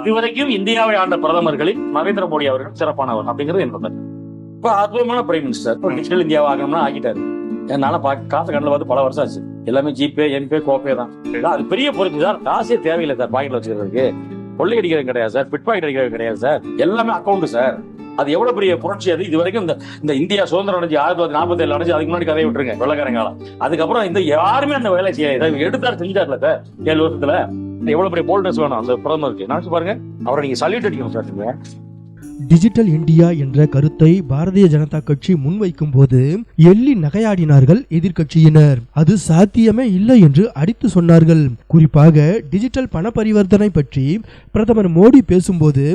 இதுவரைக்கும் இந்தியாவை ஆண்ட பிரதமர்களில் நரேந்திர மோடி அவர்கள் சிறப்பானவர் அப்படிங்கிறது என் கருத்து. இப்ப அற்புதமான பிரைம் மினிஸ்டர் டிஜிட்டல் இந்தியாவை ஆகணும்னா ஆகிட்டாரு. என்னால காசு கண்ணில் வந்து பல வருஷம் ஆச்சு. எல்லாமே ஜிபே என்பே கோப்பே தான். அது பெரிய பொறுப்பு சார். காசே தேவையில்லை சார் பாக்கெட்ல வச்சுக்கிறதுக்கு. கொள்ளையடிக்கிறது கிடையாது சார். பிட் பாக்கெட் அடிக்கிறது கிடையாது சார். எல்லாமே அக்கௌண்ட் சார். அது எவ்வளவு பெரிய புரட்சி அது? இது வரைக்கும் இந்த இந்த இந்தியா சுதந்திரம் அடைஞ்சு ஆயிரத்தி தொள்ளாயிரத்தி நாற்பத்தி ஏழு அடைஞ்சு அதுக்கு முன்னாடி கதையை விட்டுருங்க. வெள்ளக்காரங்காலம் அதுக்கப்புறம் இந்த யாருமே அந்த வேலை செய்யல. எடுத்தாரு செஞ்சார்ல சார். ஏழு வருஷத்துல. எவ்வளவு பெரிய போல்ட்னஸ் வேணும் அந்த பிரதமருக்கு? நினைச்சு பாருங்க. அவரை நீங்க சல்யூட் அடிக்கணும் சார் டிஜிட்டல் இந்தியா என்ற கருத்தை பாரதிய ஜனதா கட்சி முன்வைக்கும் போது எள்ளி நகையாடினார்கள் எதிர்கட்சியினர் அது சாத்தியமே இல்லை என்று அடித்து சொன்னார்கள். குறிப்பாக டிஜிட்டல் பண பரிவர்த்தனை பற்றி பிரதமர் மோடி பேசும்போது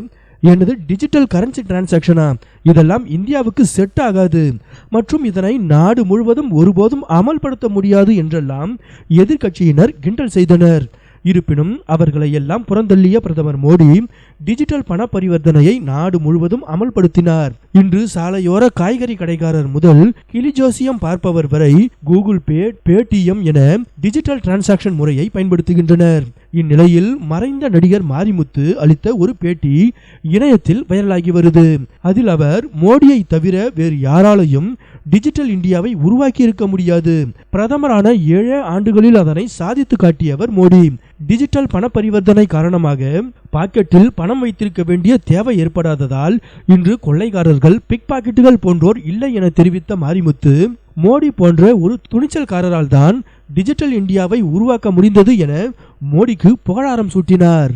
எனது டிஜிட்டல் கரன்சி டிரான்சாக்ஷனா இதெல்லாம் இந்தியாவுக்கு செட் ஆகாது. மற்றும் இதனை நாடு முழுவதும் ஒருபோதும் அமல்படுத்த முடியாது என்றெல்லாம் எதிர்கட்சியினர் கிண்டல் செய்தனர். இருப்பினும் அவர்களை எல்லாம் புறந்தள்ளிய பிரதமர் மோடி டிஜிட்டல் பண பரிவர்த்தனையை நாடு முழுவதும் அமல்படுத்தினார். இன்று சாலையோர காய்கறி கடைக்காரர் முதல் கிளிஜோசியம் பார்ப்பவர் வரை கூகுள் பே பேடிஎம் என டிஜிட்டல் டிரான்சாக்ஷன் முறையை பயன்படுத்துகின்றனர். இந்நிலையில் மறைந்த நடிகர் மாரிமுத்து அளித்த ஒரு பேட்டி இணையத்தில் வைரலாகி வருது. அதில் அவர் மோடியை தவிர வேறு யாராலையும் டிஜிட்டல் இந்தியாவை உருவாக்கி இருக்க முடியாது. பிரதமரான ஏழு ஆண்டுகளில் அதனை சாதித்து காட்டியவர் மோடி. டிஜிட்டல் பண பரிவர்த்தனை காரணமாக பாக்கெட்டில் பணம் வைத்திருக்க வேண்டிய தேவை ஏற்படாததால் இன்று கொள்ளைக்காரர்கள் பிக் பாக்கெட்டுகள் போன்றோர் இல்லை என தெரிவித்த மாரிமுத்து மோடி போன்ற ஒரு துணிச்சல்காரரால் தான் டிஜிட்டல் இந்தியாவை உருவாக்க முடிந்தது என மோடிக்கு புகழாரம் சூட்டினார்.